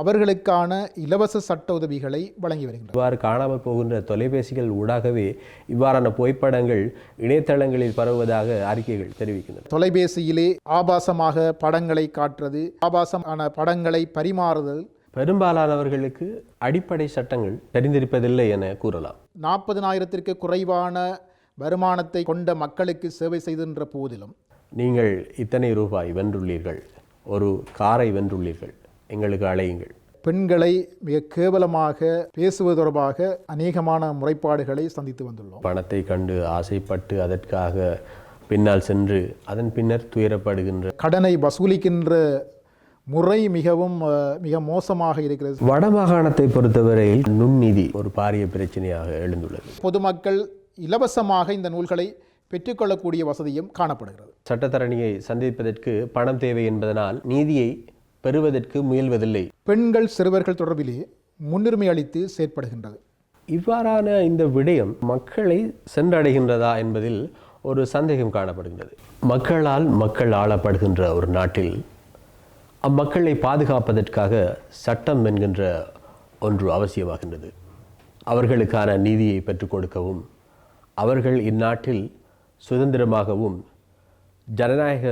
அவர்களுக்கான இலவச சட்ட உதவிகளை வழங்கி வருகின்றனர். இவ்வாறு காணாமல் போகின்ற தொலைபேசிகள் ஊடாகவே இவ்வாறான புகைப்படங்கள் இணையதளங்களில் பரவுவதாக அறிக்கைகள் தெரிவிக்கின்றன. தொலைபேசியிலே ஆபாசமாக படங்களை காட்டுறது ஆபாசமான படங்களை பரிமாறுதல். பெரும்பாலானவர்களுக்கு அடிப்படை சட்டங்கள் தெரிந்திருப்பதில்லை என கூறலாம். நாற்பதினாயிரத்திற்கு குறைவான வருமானத்தை கொண்ட மக்களுக்கு சேவை செய்கின்ற போதிலும் நீங்கள் இத்தனை ரூபாய் வென்றுள்ளீர்கள் ஒரு காரை வென்றுள்ளீர்கள் எங்களுக்கு அழையுங்கள். பெண்களை மிக கேவலமாக பேசுவது தொடர்பாக அநேகமான முறைப்பாடுகளை சந்தித்து வந்துள்ளோம். பணத்தை கண்டு ஆசைப்பட்டு அதற்காக பின்னால் சென்று அதன் பின்னர் துயரப்படுகின்ற கடனை வசூலிக்கின்ற முறை மிகவும் மிக மோசமாக இருக்கிறது. வடமாகாணத்தை பொறுத்தவரையில் நுண்நிதி ஒரு பாரிய பிரச்சனையாக எழுந்துள்ளது. பொதுமக்கள் இலவசமாக இந்த நூல்களை பெற்றுக்கொள்ளக்கூடிய வசதியும் காணப்படுகிறது. சட்டத்தரணியை சந்திப்பதற்கு பணம் தேவை என்பதனால் நீதியை பெறுவதற்கு முயல்வதில்லை. பெண்கள் சிறுவர்கள் தொடர்பிலே முன்னுரிமை அளித்து செயற்படுகின்றது. இவ்வாறான இந்த விடயம் மக்களை சென்றடைகின்றதா என்பதில் ஒரு சந்தேகம் காணப்படுகின்றது. மக்களால் மக்கள் ஆளப்படுகின்ற ஒரு நாட்டில் அம்மக்களை பாதுகாப்பதற்காக சட்டம் என்கின்ற ஒன்று அவசியமாகின்றது. அவர்களுக்கான நீதியை பெற்றுக் கொடுக்கவும் அவர்கள் இந்நாட்டில் சுதந்திரமாகவும் ஜனநாயக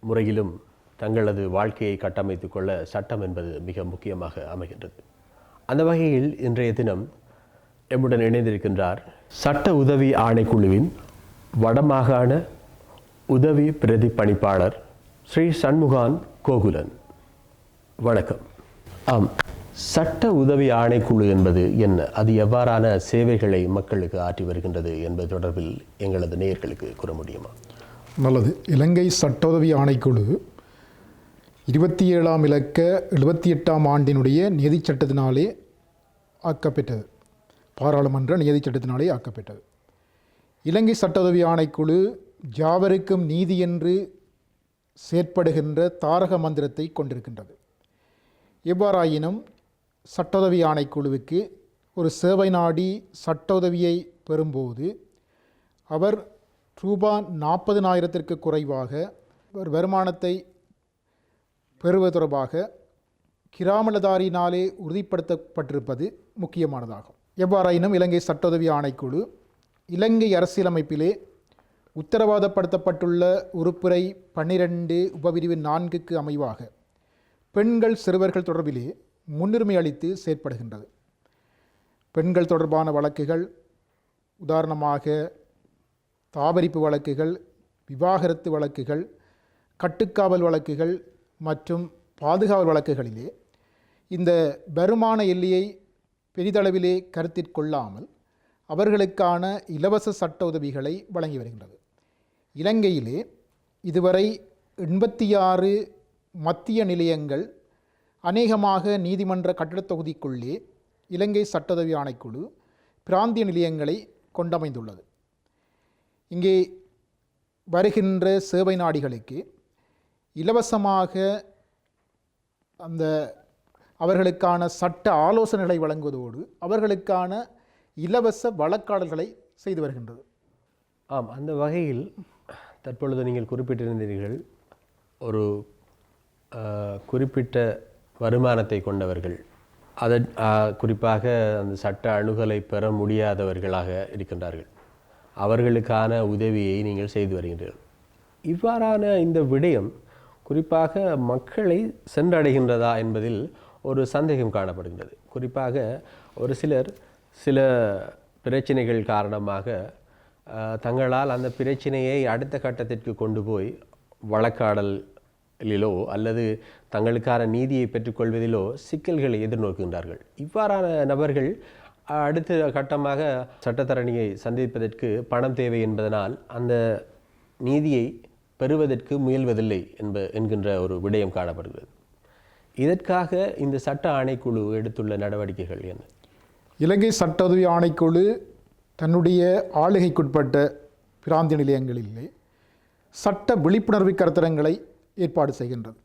முறையிலும் தங்களது வாழ்க்கையை கட்டமைத்து கொள்ள சட்டம் என்பது மிக முக்கியமாக அமைகின்றது. அந்த வகையில் இன்றைய தினம் எம்முடன் இணைந்திருக்கின்றார் சட்ட உதவி ஆணைக்குழுவின் வடமாகாண உதவி பிரதி பணிப்பாளர் ஸ்ரீ சண்முகான் கோகுலன். வணக்கம். ஆம் சட்ட உதவி ஆணைக்குழு என்பது என்ன? அது எவ்வாறான சேவைகளை மக்களுக்கு ஆற்றி வருகின்றது என்பது தொடர்பில் எங்களது நேயர்களுக்கு கூற முடியுமா? நல்லது. இலங்கை சட்ட உதவி ஆணைக்குழு இருபத்தி ஏழாம் இலக்க எழுபத்தி எட்டாம் ஆண்டினுடைய நிதிச் சட்டத்தினாலே ஆக்கப்பெற்றது. பாராளுமன்ற நிதிச் சட்டத்தினாலே ஆக்கப்பெற்றது. இலங்கை சட்ட உதவி ஆணைக்குழு ஜாவருக்கும் நீதி என்று செயற்படுகின்ற தாரக மந்திரத்தை கொண்டிருக்கின்றது. எவ்வாறாயினும் சட்ட உதவி ஆணைக்குழுவுக்கு ஒரு சேவை நாடி சட்ட உதவியை பெறும்போது அவர் ரூபா நாற்பதினாயிரத்திற்கு குறைவாக ஒரு வருமானத்தை பெறுவது தொடர்பாக கிராமலதாரினாலே உறுதிப்படுத்தப்பட்டிருப்பது முக்கியமானதாகும். எவ்வாறாயினும் இலங்கை சட்ட உதவி ஆணைக்குழு இலங்கை அரசியலமைப்பிலே உத்தரவாதப்படுத்தப்பட்டுள்ள உறுப்புரை பன்னிரண்டு உபபிரிவு நான்குக்கு அமைவாக பெண்கள் சிறுவர்கள் தொடர்பிலே முன்னுரிமை அளித்து செயற்படுகின்றது. பெண்கள் தொடர்பான வழக்குகள் உதாரணமாக தாபரிப்பு வழக்குகள் விவாகரத்து வழக்குகள் கட்டுக்காவல் வழக்குகள் மற்றும் பாதுகாவல் வழக்குகளிலே இந்த வருமான எல்லையை பெரிதளவிலே கருத்திற்கொள்ளாமல் அவர்களுக்கான இலவச சட்ட உதவிகளை வழங்கி வருகின்றது. இலங்கையிலே இதுவரை எண்பத்தி ஆறு மத்திய நிலையங்கள் அநேகமாக நீதிமன்ற கட்டடத் தொகுதிக்குள்ளே இலங்கை சட்டதவி ஆணைக்குழு பிராந்திய நிலையங்களை கொண்டமைந்துள்ளது. இங்கே வருகின்ற சேவை நாடிகளுக்கு இலவசமாக அந்த அவர்களுக்கான சட்ட ஆலோசனைகளை வழங்குவதோடு அவர்களுக்கான இலவச வழக்காடல்களை செய்து வருகின்றது. ஆம் அந்த வகையில் தற்பொழுது நீங்கள் குறிப்பிட்டிருந்தீர்கள் ஒரு குறிப்பிட்ட வருமானத்தை கொண்டவர்கள் அதன் குறிப்பாக அந்த சட்ட அணுகலை பெற முடியாதவர்களாக இருக்கின்றார்கள். அவர்களுக்கான உதவியை நீங்கள் செய்து வருகின்றீர்கள். இவ்வாறான இந்த விடயம் குறிப்பாக மக்களை சென்றடைகின்றதா என்பதில் ஒரு சந்தேகம் காணப்படுகின்றது. குறிப்பாக ஒரு சிலர் சில பிரச்சனைகள் காரணமாக தங்களால் அந்த பிரச்சனையை அடுத்த கட்டத்திற்கு கொண்டு போய் வழக்காடலிலோ அல்லது தங்களுக்கான நீதியை பெற்றுக்கொள்வதிலோ சிக்கல்களை எதிர்நோக்குகின்றார்கள். இவ்வாறான நபர்கள் அடுத்த கட்டமாக சட்டத்தரணியை சந்திப்பதற்கு பணம் தேவை என்பதனால் அந்த நீதியை பெறுவதற்கு முயல்வதில்லை என்ப என்கின்ற ஒரு விடயம் காணப்படுகிறது. இதற்காக இந்த சட்ட ஆணைக்குழு எடுத்துள்ள நடவடிக்கைகள் என்ன? இலங்கை சட்ட உதவி ஆணைக்குழு தன்னுடைய ஆளுகைக்குட்பட்ட பிராந்திய நிலையங்களிலே சட்ட விழிப்புணர்வு கருத்தரங்களை ஏற்பாடு செய்கின்றது.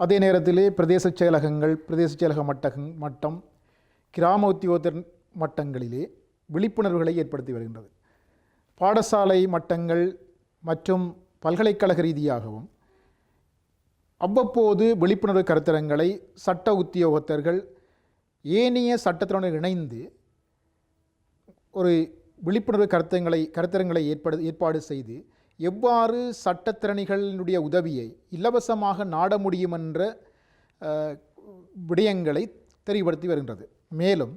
அதே நேரத்திலே பிரதேச செயலகங்கள் பிரதேச செயலக மட்டகம் மட்டம் கிராம உத்தியோகத்தர் மட்டங்களிலே விழிப்புணர்வுகளை ஏற்படுத்தி வருகின்றது. பாடசாலை மட்டங்கள் மற்றும் பல்கலைக்கழக ரீதியாகவும் அவ்வப்போது விழிப்புணர்வு கருத்தரங்களை சட்ட உத்தியோகத்தர்கள் ஏனைய சட்டத்தினுடன் இணைந்து ஒரு விழிப்புணர்வு கருத்தங்களை கருத்தரங்களை ஏற்படு ஏற்பாடு செய்து எவ்வாறு சட்டத்திறனிகளினுடைய உதவியை இலவசமாக நாட முடியும் என்ற விடயங்களை தெளிவுபடுத்தி வருகின்றது. மேலும்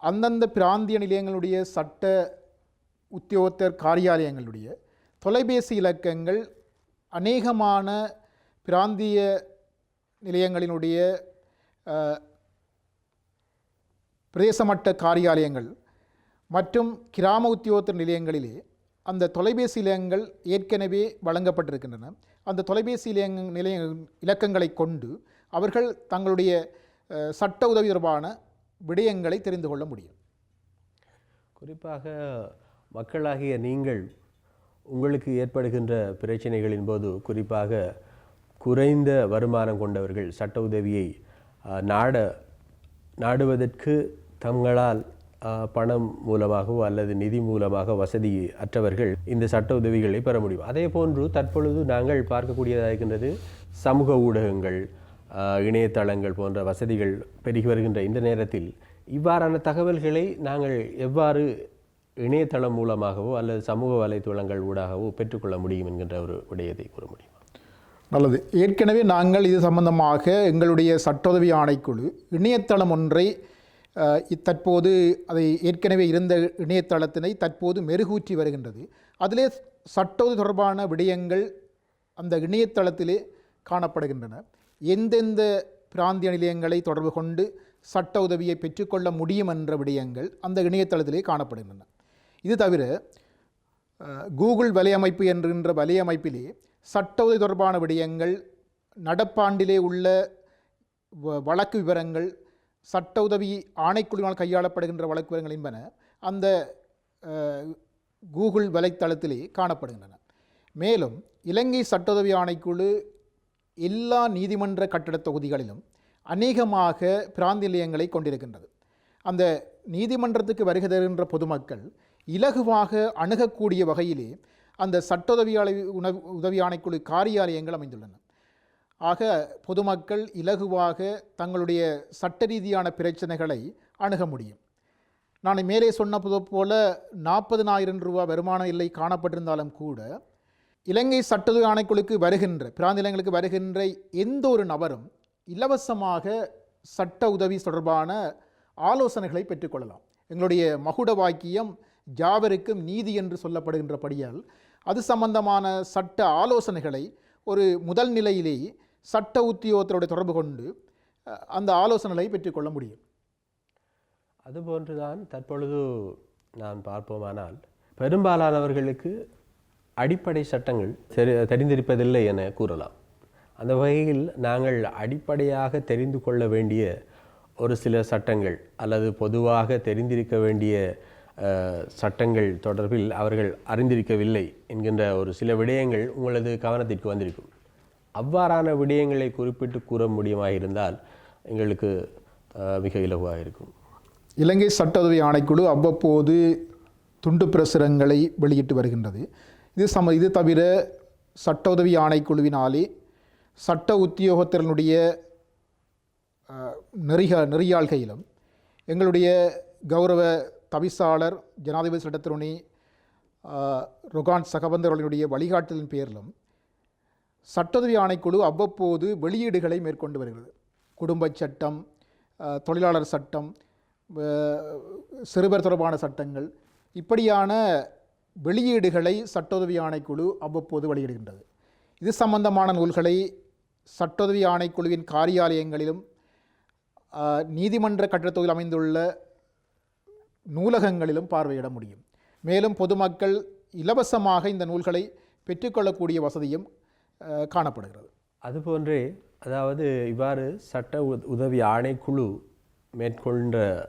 அந்தந்த பிராந்திய நிலையங்களுடைய சட்ட உத்தியோகத்தர் காரியாலயங்களுடைய தொலைபேசி இலக்கங்கள் அநேகமான பிராந்திய நிலையங்களினுடைய பிரதேசமட்ட காரியாலயங்கள் மற்றும் கிராம உத்தியோகத்தர் நிலையங்களிலே அந்த தொலைபேசி நிலையங்கள் ஏற்கனவே வழங்கப்பட்டிருக்கின்றன. அந்த தொலைபேசி இலயங்க நிலைய இலக்கங்களை கொண்டு அவர்கள் தங்களுடைய சட்ட உதவி தொடர்பான விடயங்களை தெரிந்து கொள்ள முடியும். குறிப்பாக மக்களாகிய நீங்கள் உங்களுக்கு ஏற்படுகின்ற பிரச்சனைகளின் போது குறிப்பாக குறைந்த வருமானம் கொண்டவர்கள் சட்ட உதவியை நாட நாடுவதற்கு தங்களால் பணம் மூலமாகவோ அல்லது நிதி மூலமாக வசதி அற்றவர்கள் இந்த சட்ட உதவிகளை பெற முடியும். அதே போன்று தற்பொழுது நாங்கள் பார்க்கக்கூடியதாக இருக்கின்றது சமூக ஊடகங்கள் இணையதளங்கள் போன்ற வசதிகள் பெருகி வருகின்ற இந்த நேரத்தில் இவ்வாறான தகவல்களை நாங்கள் எவ்வாறு இணையதளம் மூலமாகவோ அல்லது சமூக வலைத்தளங்கள் ஊடாகவோ பெற்றுக்கொள்ள முடியும் என்கின்ற ஒரு விடயத்தை கூற முடியும்? நல்லது. ஏற்கனவே நாங்கள் இது சம்பந்தமாக எங்களுடைய சட்டோதவி ஆணைக்குழு இணையதளம் ஒன்றை தற்போது அதை ஏற்கனவே இருந்த இணையதளத்தினை தற்போது மெருகூற்றி வருகின்றது. அதிலே சட்டோது தொடர்பான விடயங்கள் அந்த இணையதளத்திலே காணப்படுகின்றன. எந்தெந்த பிராந்திய நிலையங்களை தொடர்பு கொண்டு சட்ட உதவியை பெற்றுக்கொள்ள முடியும் என்ற விடயங்கள் அந்த இணையதளத்திலே காணப்படுகின்றன. இது தவிர கூகுள் வலையமைப்பு என்கின்ற வலையமைப்பிலே சட்ட உதவி தொடர்பான விடயங்கள் நடப்பாண்டிலே உள்ள வ- வழக்கு விவரங்கள் சட்ட உதவி ஆணைக்குழுவினால் கையாளப்படுகின்ற வழக்கு விவரங்கள் என்பன அந்த கூகுள் வலைத்தளத்திலே காணப்படுகின்றன. மேலும் இலங்கை சட்ட உதவி ஆணைக்குழு எல்லா நீதிமன்ற கட்டிடத் தொகுதிகளிலும் அநேகமாக பிராந்திய நிலையங்களை கொண்டிருக்கின்றது. அந்த நீதிமன்றத்துக்கு வருகை தருகின்ற பொதுமக்கள் இலகுவாக அணுகக்கூடிய வகையிலே அந்த சட்ட உதவியாளை உணவு உதவி ஆணைக்குழு காரியாலயங்கள் அமைந்துள்ளன. ஆக பொதுமக்கள் இலகுவாக தங்களுடைய சட்ட ரீதியான பிரச்சனைகளை அணுக முடியும். நான் மேலே சொன்னது போல நாற்பதினாயிரம் ரூபா வருமான இல்லை காணப்பட்டிருந்தாலும் கூட இலங்கை சட்டத்துறை ஆணைக்குழுக்கு வருகின்ற பிராந்தியங்களுக்கு வருகின்ற எந்த ஒரு நபரும் இலவசமாக சட்ட உதவி தொடர்பான ஆலோசனைகளை பெற்றுக்கொள்ளலாம் எங்களுடைய மகுட வாக்கியம் ஜாபருக்கும் நீதி என்று சொல்லப்படுகின்றபடியால் அது சம்பந்தமான சட்ட ஆலோசனைகளை ஒரு முதல் நிலையிலேயே சட்ட உத்தியோகத்தோடு தொடர்பு கொண்டு அந்த ஆலோசனைகளை பெற்றுக்கொள்ள முடியும். அதுபோன்றுதான் தற்பொழுது நான் பார்ப்போமானால் பெரும்பாலானவர்களுக்கு அடிப்படை சட்டங்கள் தெரி தெரிந்திருப்பதில்லை என கூறலாம். அந்த வகையில் நாங்கள் அடிப்படையாக தெரிந்து கொள்ள வேண்டிய ஒரு சில சட்டங்கள் அல்லது பொதுவாக தெரிந்திருக்க வேண்டிய சட்டங்கள் தொடர்பில் அவர்கள் அறிந்திருக்கவில்லை என்கின்ற ஒரு சில விடயங்கள் உங்களது கவனத்திற்கு வந்திருக்கும். அவ்வாறான விடயங்களை குறிப்பிட்டு கூற முடியுமாக இருந்தால் எங்களுக்கு மிக இலகுவாக இருக்கும். இலங்கை சட்ட உதவி ஆணைக்குழு அவ்வப்போது துண்டு பிரசுரங்களை வெளியிட்டு வருகின்றது. இது சம இது தவிர சட்ட உதவி ஆணைக்குழுவினாலே சட்ட உத்தியோகத்தினுடைய நெறிக நெறியாள்கையிலும் எங்களுடைய கௌரவ தவிசாளர் ஜனாதிபதி சட்டத்திருணி ரொகான் சகபந்தர்களுடைய வழிகாட்டுதலின் பேரிலும் சட்டோதவி ஆணைக்குழு அவ்வப்போது வெளியீடுகளை மேற்கொண்டு வருகிறது. குடும்பச் சட்டம் தொழிலாளர் சட்டம் சிறுவர் தொடர்பான சட்டங்கள் இப்படியான வெளியீடுகளை சட்டோதவி ஆணைக்குழு அவ்வப்போது வெளியிடுகின்றது. இது சம்பந்தமான நூல்களை சட்டோதவி ஆணைக்குழுவின் காரியாலயங்களிலும் நீதிமன்ற கட்டடத்தொகுதியில் அமைந்துள்ள நூலகங்களிலும் பார்வையிட முடியும். மேலும் பொதுமக்கள் இலவசமாக இந்த நூல்களை பெற்றுக்கொள்ளக்கூடிய வசதியும் காணப்படுகிறது. அதுபோன்றே அதாவது இவ்வாறு சட்ட உத- உதவி ஆணைக்குழு மேற்கொண்ட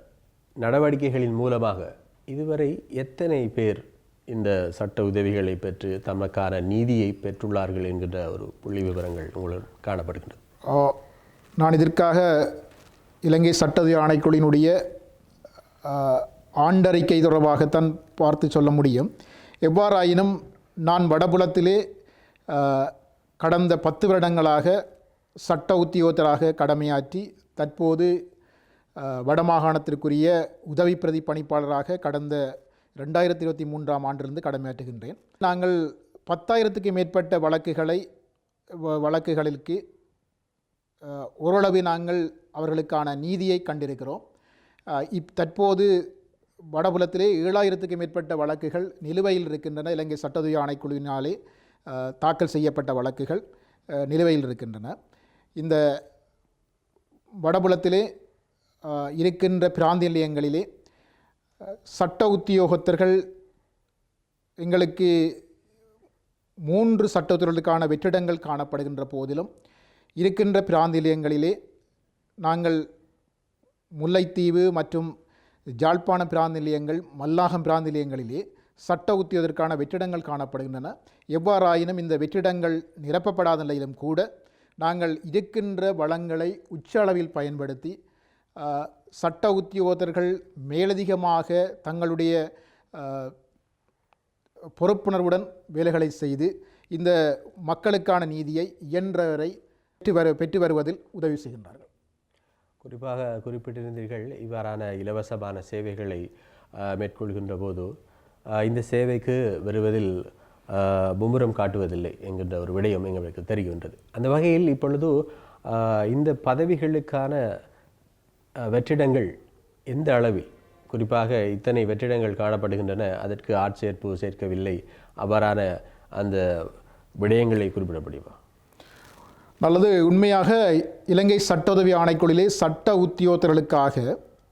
நடவடிக்கைகளின் மூலமாக இதுவரை எத்தனை பேர் இந்த சட்ட உதவிகளை பெற்று தமக்கான நீதியை பெற்றுள்ளார்கள் என்கின்ற ஒரு புள்ளி விவரங்கள் உங்களுக்கு காணப்படுகின்றது. நான் இதற்காக இலங்கை சட்டதி ஆணைக்குழுவினுடைய ஆண்டறிக்கை தொடர்பாகத்தான் பார்த்து சொல்ல முடியும். எவ்வாறாயினும் நான் வடபுலத்திலே கடந்த பத்து வருடங்களாக சட்ட உத்தியோகத்தராக கடமையாற்றி தற்போது வடமாகாணத்திற்குரிய உதவி பிரதி பணிப்பாளராக கடந்த ரெண்டாயிரத்தி இருபத்தி மூன்றாம் ஆண்டிலிருந்து கடமையாற்றுகின்றேன். நாங்கள் பத்தாயிரத்துக்கு மேற்பட்ட வழக்குகளை வ- வழக்குகளுக்கு ஓரளவு நாங்கள் அவர்களுக்கான நீதியை கண்டிருக்கிறோம். இப் தற்போது வடபுலத்திலே ஏழாயிரத்துக்கு மேற்பட்ட வழக்குகள் நிலுவையில் இருக்கின்றன. இலங்கை சட்டத்துறை ஆணைக்குழுவினாலே தாக்கல் செய்யப்பட்ட வழக்குகள் நிலுவையில் இருக்கின்றன. இந்த வடபுலத்திலே இருக்கின்ற பிராந்திய நிலையங்களிலே சட்ட உத்தியோகத்தர்கள் எங்களுக்கு மூன்று சட்டத்துறைகளுக்கான வெற்றிடங்கள் காணப்படுகின்ற போதிலும் இருக்கின்ற பிராந்தியங்களிலே நாங்கள் முல்லைத்தீவு மற்றும் ஜாழ்ப்பாண பிராந்திய நிலையங்கள் மல்லாகம் பிராந்திய நிலையங்களிலே சட்ட உத்தியோதற்கான வெற்றிடங்கள் காணப்படுகின்றன. எவ்வாறாயினும் இந்த வெற்றிடங்கள் நிரப்பப்படாத நிலையிலும் கூட நாங்கள் இருக்கின்ற வளங்களை உச்ச அளவில் பயன்படுத்தி சட்ட உத்தியோகத்தர்கள் மேலதிகமாக தங்களுடைய பொறுப்புணர்வுடன் வேலைகளை செய்து இந்த மக்களுக்கான நீதியை இயன்றவரை பெற்று வரு பெற்று வருவதில் உதவி செய்கின்றார்கள். குறிப்பாக குறிப்பிட்டிருந்தீர்கள் இவ்வாறான இலவசமான சேவைகளை மேற்கொள்கின்ற போது இந்த சேவைக்கு வருவதில் மும்முரம் காட்டுவதில்லை என்கின்ற ஒரு விடயம் எங்களுக்கு தெரிகின்றது. அந்த வகையில் இப்பொழுது இந்த பதவிகளுக்கான வெற்றிடங்கள் எந்த அளவில் குறிப்பாக இத்தனை வெற்றிடங்கள் காணப்படுகின்றன அதற்கு ஆட்சேர்ப்பு சேர்க்கவில்லை அவ்வாறான அந்த விடயங்களை குறிப்பிட முடியுமா? நல்லது உண்மையாக இலங்கை சட்ட உதவி ஆணைக்குழுவிலே சட்ட உத்தியோகத்தர்களுக்காக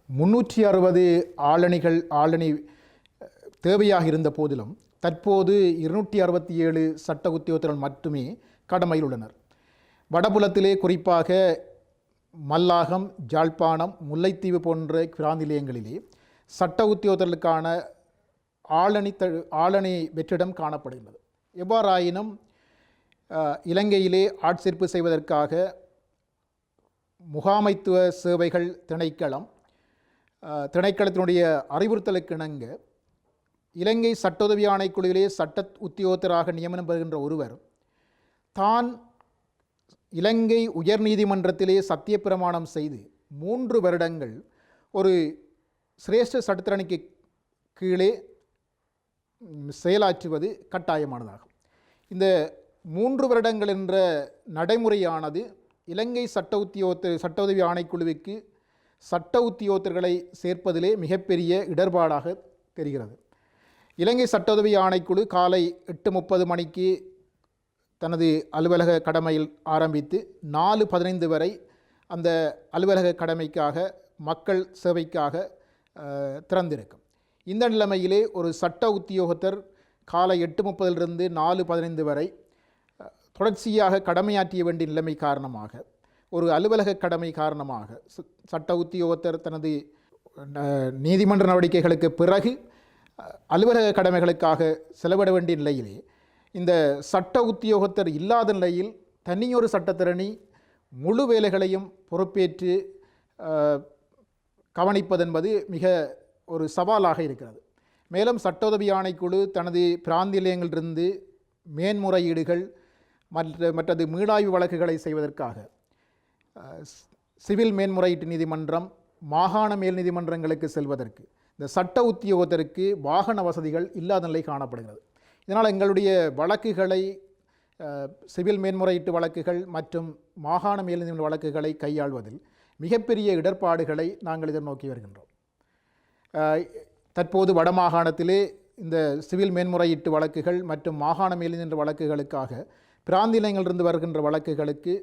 முன்னூற்றி அறுபது ஆளணிகள் ஆளணி தேவையாக இருந்த போதிலும் தற்போது இருநூற்றி அறுபத்தி ஏழு சட்ட உத்தியோகத்தர்கள் மட்டுமே கடமையில் உள்ளனர். வடபுலத்திலே குறிப்பாக மல்லாகம் ஜாழ்ப்பாணம் முல்லைத்தீவு போன்ற பிராந்தி நிலையங்களிலே சட்ட உத்தியோகத்தர்களுக்கான ஆளணி த ஆளணி வெற்றிடம் காணப்படுகின்றது. எவ்வாறாயினும் இலங்கையிலே ஆட்சேர்ப்பு செய்வதற்காக முகாமைத்துவ சேவைகள் திணைக்களம் திணைக்களத்தினுடைய அறிவுறுத்தலுக்கிணங்க இலங்கை சட்டோதவி ஆணைக்குழுவிலே சட்ட உத்தியோகத்தராக நியமனம் பெறுகின்ற ஒருவர் தான் இலங்கை உயர்நீதிமன்றத்திலே சத்தியப்பிரமாணம் செய்து மூன்று வருடங்கள் ஒரு சிரேஷ்ட சட்டத்தரணிக்கு கீழே செயலாற்றுவது கட்டாயமானதாகும். இந்த மூன்று வருடங்கள் என்ற நடைமுறையானது இலங்கை சட்ட உத்தியோகத்தர் சட்ட உதவி ஆணைக்குழுவுக்கு சட்ட உத்தியோகத்தர்களை சேர்ப்பதிலே மிகப்பெரிய இடர்பாடாக தெரிகிறது. இலங்கை சட்ட உதவி ஆணைக்குழு காலை எட்டு முப்பது மணிக்கு தனது அலுவலக கடமையில் ஆரம்பித்து நாலு பதினைந்து வரை அந்த அலுவலக கடமைக்காக மக்கள் சேவைக்காக திறந்திருக்கும். இந்த நிலைமையிலே ஒரு சட்ட உத்தியோகத்தர் காலை எட்டு முப்பதிலிருந்து நாலு பதினைந்து வரை தொடர்ச்சியாக கடமையாற்றிய வேண்டிய நிலைமை காரணமாக ஒரு அலுவலக கடமை காரணமாக சட்ட உத்தியோகத்தர் தனது நீதிமன்ற நடவடிக்கைகளுக்கு பிறகு அலுவலக கடமைகளுக்காக செலவிட வேண்டிய நிலையிலே இந்த சட்ட உத்தியோகத்தர் இல்லாத நிலையில் தனியொரு சட்டத்திறனி முழு வேலைகளையும் பொறுப்பேற்று கவனிப்பதென்பது மிக ஒரு சவாலாக இருக்கிறது. மேலும் சட்ட உதவி ஆணைக்குழு தனது பிராந்திய நிலையங்களிலிருந்து மேன்முறையீடுகள் மற்ற மற்றது மீளாய்வு வழக்குகளை செய்வதற்காக. சிவில் மேன்முறையீட்டு நீதிமன்றம் மாகாண மேல் நீதிமன்றங்களுக்கு செல்வதற்கு இந்த சட்ட உத்தியோகத்திற்கு வாகன வசதிகள் இல்லாத நிலை காணப்படுகிறது. இதனால் எங்களுடைய வழக்குகளை சிவில் மேன்முறையீட்டு வழக்குகள் மற்றும் மாகாண மேல் நீதிமன்ற வழக்குகளை கையாள்வதில் மிகப்பெரிய இடர்பாடுகளை நாங்கள் எதிர்நோக்கி வருகின்றோம். தற்போது வடமாகாணத்திலே இந்த சிவில் மேன்முறையீட்டு வழக்குகள் மற்றும் மாகாண மேல்நீதிமன்ற வழக்குகளுக்காக பிராந்தியங்களிலிருந்து வருகின்ற வழக்குகளுக்கு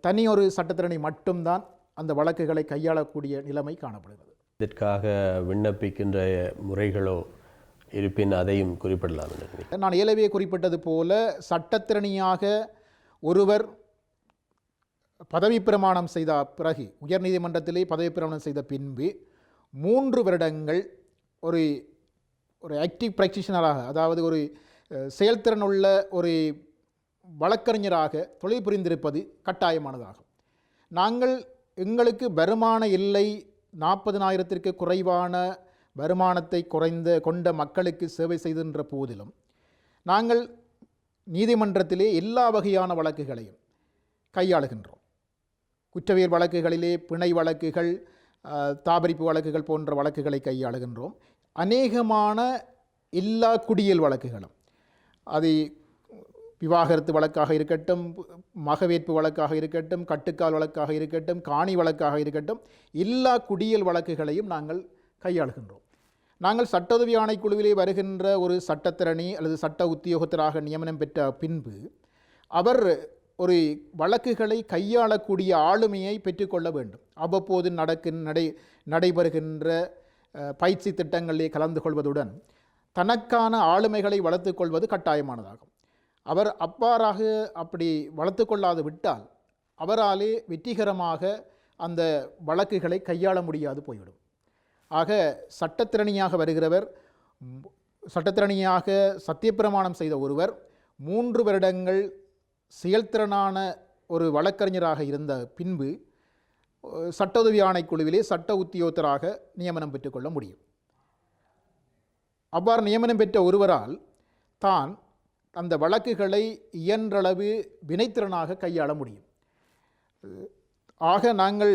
தனியொரு சட்டத்திறனை மட்டும்தான் அந்த வழக்குகளை கையாளக்கூடிய நிலைமை காணப்படுகிறது இதற்காக விண்ணப்பிக்கின்ற முறைகளோ இருப்பின் அதையும் குறிப்பிடலாம். நான் ஏலவே குறிப்பிட்டது போல சட்டத்திறனியாக ஒருவர் பதவி பிரமாணம் செய்த பிறகு உயர்நீதிமன்றத்திலே பதவி பிரமாணம் செய்த பின்பு மூன்று வருடங்கள் ஒரு ஒரு ஆக்டிவ் ப்ராக்டிஷனராக அதாவது ஒரு செயல்திறனுள்ள ஒரு வழக்கறிஞராக தொழில் புரிந்திருப்பது கட்டாயமானதாகும். நாங்கள் எங்களுக்கு வருமான இல்லை நாற்பதினாயிரத்திற்கு குறைவான வருமானத்தை குறைந்த கொண்ட மக்களுக்கு சேவை செய்கின்ற போதிலும் நாங்கள் நீதிமன்றத்திலே எல்லா வகையான வழக்குகளையும் கையாளுகின்றோம். குற்றவியல் வழக்குகளிலே பிணை வழக்குகள் தாபரிப்பு வழக்குகள் போன்ற வழக்குகளை கையாளுகின்றோம். அநேகமான எல்லா குடியியல் வழக்குகளும். அதை விவாகரத்து வழக்காக இருக்கட்டும் மகவேற்பு வழக்காக இருக்கட்டும் கட்டுக்கால் வழக்காக இருக்கட்டும் காணி வழக்காக இருக்கட்டும் எல்லா குடியல் வழக்குகளையும் நாங்கள் கையாளுகின்றோம். நாங்கள் சட்டோதவி ஆணைக்குழுவிலே வருகின்ற ஒரு சட்டத்திறனி அல்லது சட்ட உத்தியோகத்தராக நியமனம் பெற்ற பின்பு அவர் ஒரு வழக்குகளை கையாளக்கூடிய ஆளுமையை பெற்றுக்கொள்ள வேண்டும். அவ்வப்போது நடக்கின் நடை நடைபெறுகின்ற பயிற்சி திட்டங்களில் கலந்து கொள்வதுடன் தனக்கான ஆளுமைகளை வளர்த்து கொள்வது கட்டாயமானதாகும். அவர் அவ்வாறாக அப்படி வளர்த்து கொள்ளாது விட்டால் அவராலே வெற்றிகரமாக அந்த வழக்குகளை கையாள முடியாது போய்விடும். ஆக சட்டத்திறனியாக வருகிறவர் சட்டத்திறனியாக சத்தியப்பிரமாணம் செய்த ஒருவர் மூன்று வருடங்கள் செயல்திறனான ஒரு வழக்கறிஞராக இருந்த பின்பு சட்ட உதவி ஆணைக்குழுவிலே சட்ட உத்தியோகத்தராக நியமனம் பெற்றுக்கொள்ள முடியும். அவ்வாறு நியமனம் பெற்ற ஒருவரால் தான் அந்த வழக்குகளை இயன்றளவு வினைத்திறனாக கையாள முடியும். ஆக நாங்கள்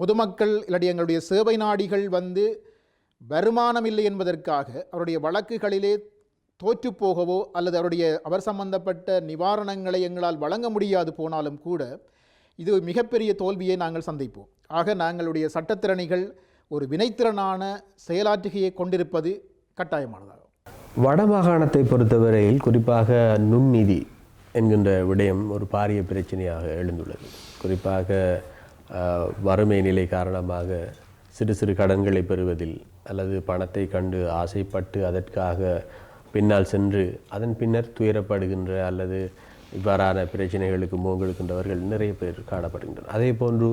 பொதுமக்கள் இல்லாட்டி எங்களுடைய சேவை நாடிகள் வந்து வருமானம் இல்லை என்பதற்காக அவருடைய வழக்குகளிலே தோற்றுப்போகவோ அல்லது அவருடைய அவர் சம்பந்தப்பட்ட நிவாரணங்களை எங்களால் வழங்க முடியாது போனாலும் கூட இது மிகப்பெரிய தோல்வியை நாங்கள் சந்திப்போம். ஆக நாங்களுடைய சட்டத்திறனிகள் ஒரு வினைத்திறனான செயலாற்றுகையை கொண்டிருப்பது கட்டாயமானதாகும். வடமாகாணத்தை பொறுத்தவரையில் குறிப்பாக நுண்நிதி என்கின்ற விடயம் ஒரு பாரிய பிரச்சனையாக எழுந்துள்ளது. குறிப்பாக வறுமை நிலை காரணமாக சிறு சிறு கடன்களை பெறுவதில் அல்லது பணத்தை கண்டு ஆசைப்பட்டு அதற்காக பின்னால் சென்று அதன் பின்னர் துயரப்படுகின்ற அல்லது இவ்வாறான பிரச்சனைகளுக்கு மூங்கெடுக்கின்றவர்கள் நிறைய பேர் காணப்படுகின்றனர். அதே போன்று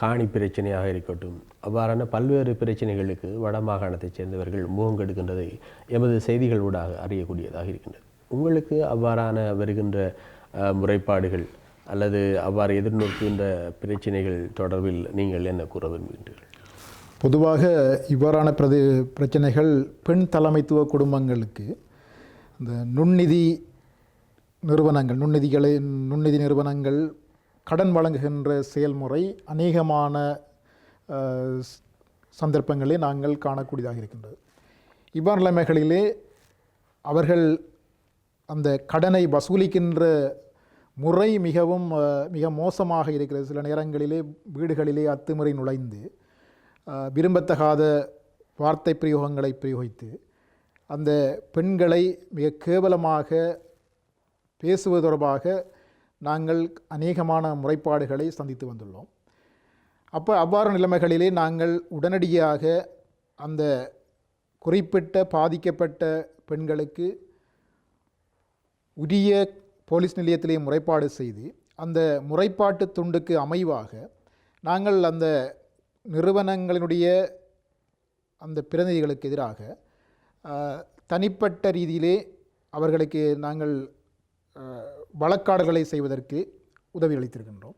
காணி பிரச்சனையாக இருக்கட்டும். அவ்வாறான பல்வேறு பிரச்சனைகளுக்கு வடமாகாணத்தைச் சேர்ந்தவர்கள் முகங்கெடுக்கின்றதை எமது செய்திகள் ஊடாக அறியக்கூடியதாக இருக்கின்றது. உங்களுக்கு அவ்வாறான வருகின்ற முறைப்பாடுகள் அல்லது அவ்வாறு எதிர்நோக்குகின்ற பிரச்சனைகள் தொடர்பில் நீங்கள் என்ன கூற விரும்புகின்றீர்கள்? பொதுவாக இவ்வாறான பிரதி பிரச்சனைகள் பெண் தலைமைத்துவ குடும்பங்களுக்கு இந்த நுண்நிதி நிறுவனங்கள் நுண்ணிதிகளை நுண்நிதி நிறுவனங்கள் கடன் வழங்குகின்ற செயல்முறை அநேகமான சந்தர்ப்பங்களை நாங்கள் காணக்கூடியதாக இருக்கின்றது. இவ்வாறு நிலைமைகளிலே அவர்கள் அந்த கடனை வசூலிக்கின்ற முறை மிகவும் மிக மோசமாக இருக்கிறது. சில நேரங்களிலே வீடுகளிலே அத்துமுறை நுழைந்து விரும்பத்தகாத வார்த்தை பிரயோகங்களை பிரயோகித்து அந்த பெண்களை மிக கேவலமாக பேசுவது தொடர்பாக நாங்கள் அநேகமான முறைப்பாடுகளை சந்தித்து வந்துள்ளோம். அப்போ அவ்வாறு நிலைமைகளிலே நாங்கள் உடனடியாக அந்த குறிப்பிட்ட பாதிக்கப்பட்ட பெண்களுக்கு உரிய போலீஸ் நிலையத்திலே முறைப்பாடு செய்து அந்த முறைப்பாட்டு துண்டுக்கு அமைவாக நாங்கள் அந்த நிறுவனங்களினுடைய அந்த பிரதிநிதிகளுக்கு எதிராக தனிப்பட்ட ரீதியிலே அவர்களுக்கு நாங்கள் வழக்காடுகளை செய்வதற்கு உதவி அளித்திருக்கின்றோம்.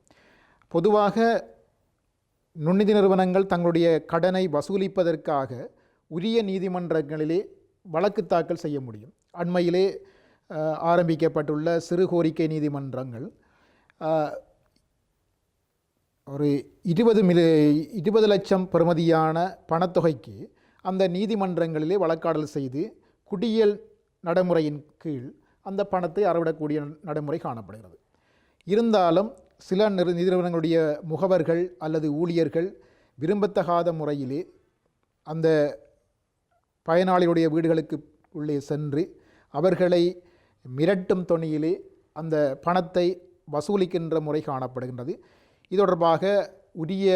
பொதுவாக நுண்ணிதி நிறுவனங்கள் தங்களுடைய கடனை வசூலிப்பதற்காக உரிய நீதிமன்றங்களிலே வழக்கு தாக்கல் செய்ய முடியும். அண்மையிலே ஆரம்பிக்கப்பட்டுள்ள சிறு கோரிக்கை நீதிமன்றங்கள் ஒரு இருபது மில இருபது லட்சம் பெறுமதியான பணத்தொகைக்கு அந்த நீதிமன்றங்களிலே வழக்காடல் செய்து குடியியல் நடைமுறையின் கீழ் அந்த பணத்தை அறவிடக்கூடிய நடைமுறை காணப்படுகிறது. இருந்தாலும் சில நிறு நிறுவனங்களுடைய முகவர்கள் அல்லது ஊழியர்கள் விரும்பத்தகாத முறையிலே அந்த பயனாளியுடைய வீடுகளுக்கு உள்ளே சென்று அவர்களை மிரட்டும் தொனியிலே அந்த பணத்தை வசூலிக்கின்ற முறை காணப்படுகின்றது. இது தொடர்பாக உரிய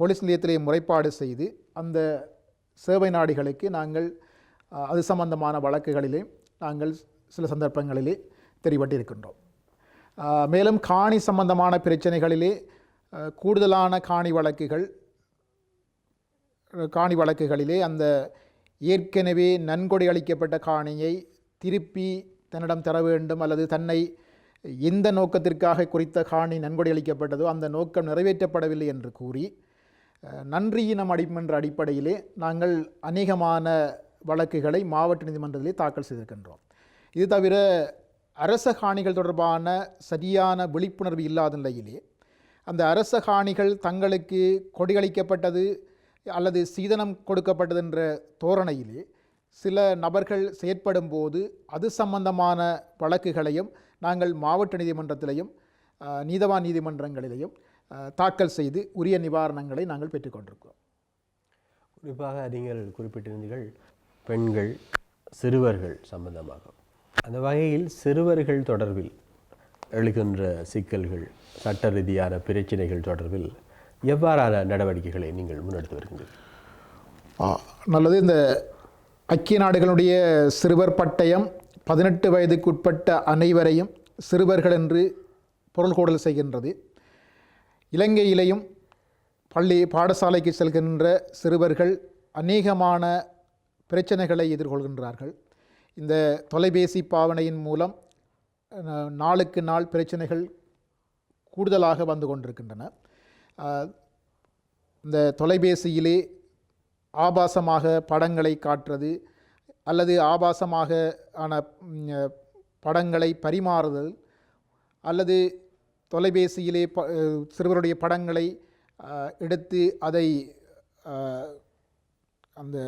போலீஸ் நிலையத்திலே முறைப்பாடு செய்து அந்த சேவை நாடிகளுக்கு நாங்கள் அது சம்பந்தமான வழக்குகளிலே நாங்கள் சில சந்தர்ப்பங்களிலே தெரிவட்டிருக்கின்றோம் மேலும் காணி சம்பந்தமான பிரச்சனைகளிலே கூடுதலான காணி வழக்குகள் காணி வழக்குகளிலே அந்த ஏற்கனவே நன்கொடை அளிக்கப்பட்ட காணியை திருப்பி தன்னிடம் தர வேண்டும் அல்லது தன்னை எந்த நோக்கத்திற்காக குறித்த காணி நன்கொடை அளிக்கப்பட்டதோ அந்த நோக்கம் நிறைவேற்றப்படவில்லை என்று கூறி நன்றியினம் அடி என்ற அடிப்படையிலே நாங்கள் அநேகமான வழக்குகளை மாவட்ட நீதிமன்றத்திலே தாக்கல் செய்திருக்கின்றோம். இது தவிர அரச காணிகள் தொடர்பான சரியான விழிப்புணர்வு இல்லாத நிலையிலே அந்த அரச காணிகள் தங்களுக்கு கொடிகளிக்கப்பட்டது அல்லது சீதனம் கொடுக்கப்பட்டது என்ற தோரணையிலே சில நபர்கள் செயற்படும் போது அது சம்பந்தமான வழக்குகளையும் நாங்கள் மாவட்ட நீதிமன்றத்திலையும் நீதவான் நீதிமன்றங்களிலையும் தாக்கல் செய்து உரிய நிவாரணங்களை நாங்கள் பெற்றுக்கொண்டிருக்கிறோம். குறிப்பாக நீங்கள் குறிப்பிட்டிருந்தீர்கள் பெண்கள் சிறுவர்கள் சம்பந்தமாக. அந்த வகையில் சிறுவர்கள் தொடர்பில் எழுகின்ற சிக்கல்கள் சட்ட ரீதியான பிரச்சினைகள் தொடர்பில் எவ்வாறான நடவடிக்கைகளை நீங்கள் முன்னெடுத்து வருகின்றீர்கள்? நல்லது. இந்த ஐக்கிய நாடுகளுடைய சிறுவர் பட்டயம் பதினெட்டு வயதுக்குட்பட்ட அனைவரையும் சிறுவர்கள் என்று பொருள் கூடல் செய்கின்றது. இலங்கையிலேயும் பள்ளி பாடசாலைக்கு செல்கின்ற சிறுவர்கள் அநேகமான பிரச்சனைகளை எதிர்கொள்கின்றார்கள். இந்த தொலைபேசி பாவனையின் மூலம் நாளுக்கு நாள் பிரச்சனைகள் கூடுதலாக வந்து கொண்டிருக்கின்றன. இந்த தொலைபேசியிலே ஆபாசமாக படங்களை காட்டுறது அல்லது ஆபாசமாக ஆன படங்களை பரிமாறுதல் அல்லது தொலைபேசியிலே ப சிறுவருடைய படங்களை எடுத்து அதை அந்த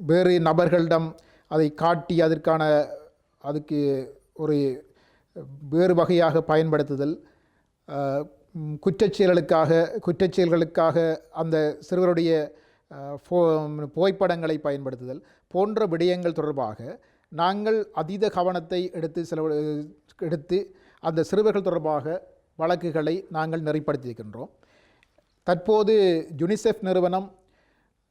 வேறு நபர்களிடம் அதை காட்டி அதற்கான அதுக்கு ஒரு வேறு வகையாக பயன்படுத்துதல் குற்றச்செயல்களுக்காக குற்றச்செயல்களுக்காக அந்த சிறுவருடைய போ புகைப்படங்களை பயன்படுத்துதல் போன்ற விடயங்கள் தொடர்பாக நாங்கள் அதீத கவனத்தை எடுத்து செலவு எடுத்து அந்த சிறுவர்கள் தொடர்பாக வழக்குகளை நாங்கள் நெறிப்படுத்தியிருக்கின்றோம். தற்போது யுனிசெஃப் நிறுவனம்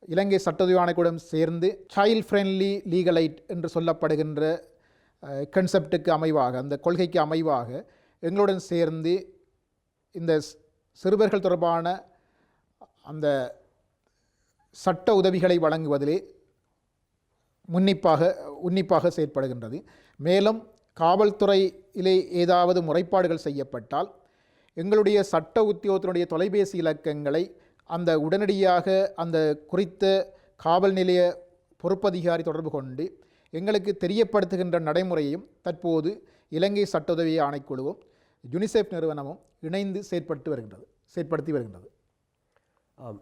இலங்கை சட்டத்துறை ஆணைக்குடன் சேர்ந்து சைல்ட் ஃப்ரெண்ட்லி லீகலைட் என்று சொல்லப்படுகின்ற கன்செப்டுக்கு அமைவாக அந்த கொள்கைக்கு அமைவாக எங்களுடன் சேர்ந்து இந்த சிறுவர்கள் தொடர்பான அந்த சட்ட உதவிகளை வழங்குவதிலே முன்னிப்பாக உன்னிப்பாக செயற்படுகின்றது. மேலும் காவல்துறையிலே ஏதாவது முறைப்பாடுகள் செய்யப்பட்டால் எங்களுடைய சட்ட உத்தியோகத்தினுடைய தொலைபேசி இலக்கங்களை அந்த உடனடியாக அந்த குறித்த காவல் நிலைய பொறுப்பதிகாரி தொடர்பு கொண்டு எங்களுக்கு தெரியப்படுத்துகின்ற நடைமுறையையும் தற்போது இலங்கை சட்ட உதவி ஆணைக்குழுவும் யுனிசெஃப் நிறுவனமும் இணைந்து செயற்பட்டு வருகின்றது செயற்படுத்தி வருகின்றது. ஆம்.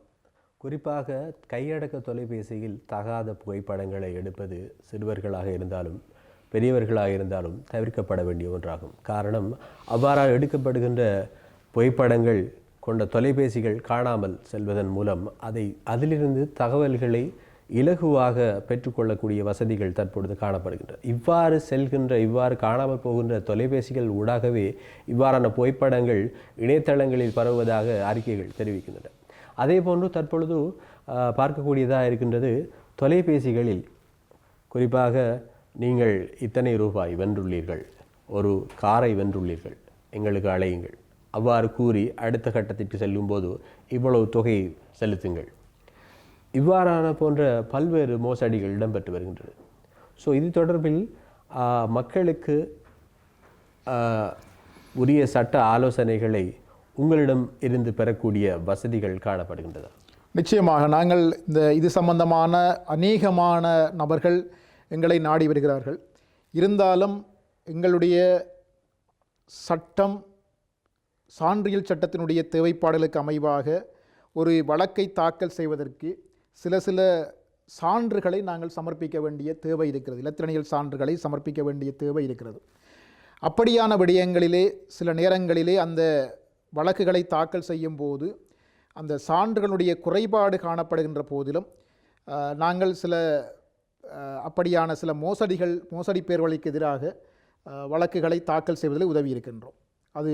குறிப்பாக கையடக்க தொலைபேசியில் தகாத புகைப்படங்களை எடுப்பது சிறுவர்களாக இருந்தாலும் பெரியவர்களாக இருந்தாலும் தவிர்க்கப்பட வேண்டிய ஒன்றாகும். காரணம் அவ்வாறாக எடுக்கப்படுகின்ற புகைப்படங்கள் கொண்ட தொலைபேசிகள் காணாமல் செல்வதன் மூலம் அதை அதிலிருந்து தகவல்களை இலகுவாக பெற்றுக்கொள்ளக்கூடிய வசதிகள் தற்பொழுது காணப்படுகின்றன. இவ்வாறு செல்கின்ற இவ்வாறு காணாமல் போகின்ற தொலைபேசிகள் ஊடாகவே இவ்வாறான புகைப்படங்கள் இணையதளங்களில் பரவுவதாக அறிக்கைகள் தெரிவிக்கின்றன. அதே போன்று தற்பொழுது பார்க்கக்கூடியதாக இருக்கின்றது தொலைபேசிகளில். குறிப்பாக நீங்கள் இத்தனை ரூபாய் வென்றுள்ளீர்கள் ஒரு காரை வென்றுள்ளீர்கள் எங்களுக்கு அழையுங்கள். அவ்வாறு கூறி அடுத்த கட்டத்திற்கு செல்லும்போது இவ்வளவு தொகையை செலுத்துங்கள். இவ்வாறான போன்ற பல்வேறு மோசடிகள் இடம்பெற்று வருகின்றது. ஸோ இது தொடர்பில் மக்களுக்கு உரிய சட்ட ஆலோசனைகளை உங்களிடம் இருந்து பெறக்கூடிய வசதிகள் காணப்படுகின்றதா நிச்சயமாக நாங்கள் இந்த இது சம்பந்தமான அநேகமான நபர்கள் எங்களை நாடி வருகிறார்கள். இருந்தாலும் எங்களுடைய சட்டம் சான்றியல் சட்டத்தினுடைய தேவைப்பாடுகளுக்கு அமைவாக ஒரு வழக்கை தாக்கல் செய்வதற்கு சில சில சான்றுகளை நாங்கள் சமர்ப்பிக்க வேண்டிய தேவை இருக்கிறது. இலத்திரனியல் சான்றுகளை சமர்ப்பிக்க வேண்டிய தேவை இருக்கிறது. அப்படியான விடயங்களிலே சில நேரங்களிலே அந்த வழக்குகளை தாக்கல் செய்யும் போது அந்த சான்றுகளுடைய குறைபாடு காணப்படுகின்ற போதிலும் நாங்கள் சில அப்படியான சில மோசடிகள் மோசடி பேர்வழிக்கு எதிராக வழக்குகளை தாக்கல் செய்வதில் உதவி இருக்கின்றோம். அது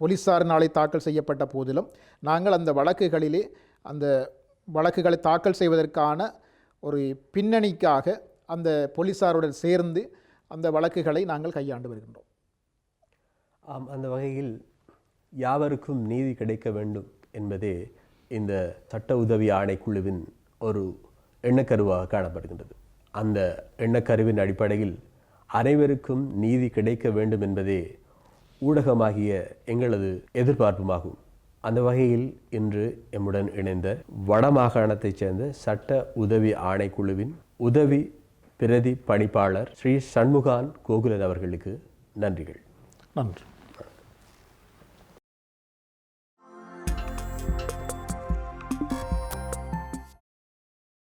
போலீஸாரினாலே தாக்கல் செய்யப்பட்ட போதிலும் நாங்கள் அந்த வழக்குகளிலே அந்த வழக்குகளை தாக்கல் செய்வதற்கான ஒரு பின்னணிக்காக அந்த போலீஸாருடன் சேர்ந்து அந்த வழக்குகளை நாங்கள் கையாண்டு வருகின்றோம். ஆம் அந்த வகையில் யாவருக்கும் நீதி கிடைக்க வேண்டும் என்பதே இந்த சட்ட உதவி ஆணைக்குழுவின் ஒரு எண்ணக்கருவாக காணப்படுகின்றது. அந்த எண்ணக்கருவின் அடிப்படையில் அனைவருக்கும் நீதி கிடைக்க வேண்டும் என்பதே ஊடகமாகிய எங்களது எதிர்பார்ப்புமாகும். அந்த வகையில் இன்று எம்முடன் இணைந்த வடமாகாணத்தைச் சேர்ந்த சட்ட உதவி ஆணைக்குழுவின் உதவி பிரதி பணிப்பாளர் ஸ்ரீ சண்முகான் கோகுலன் அவர்களுக்கு நன்றிகள். நன்றி.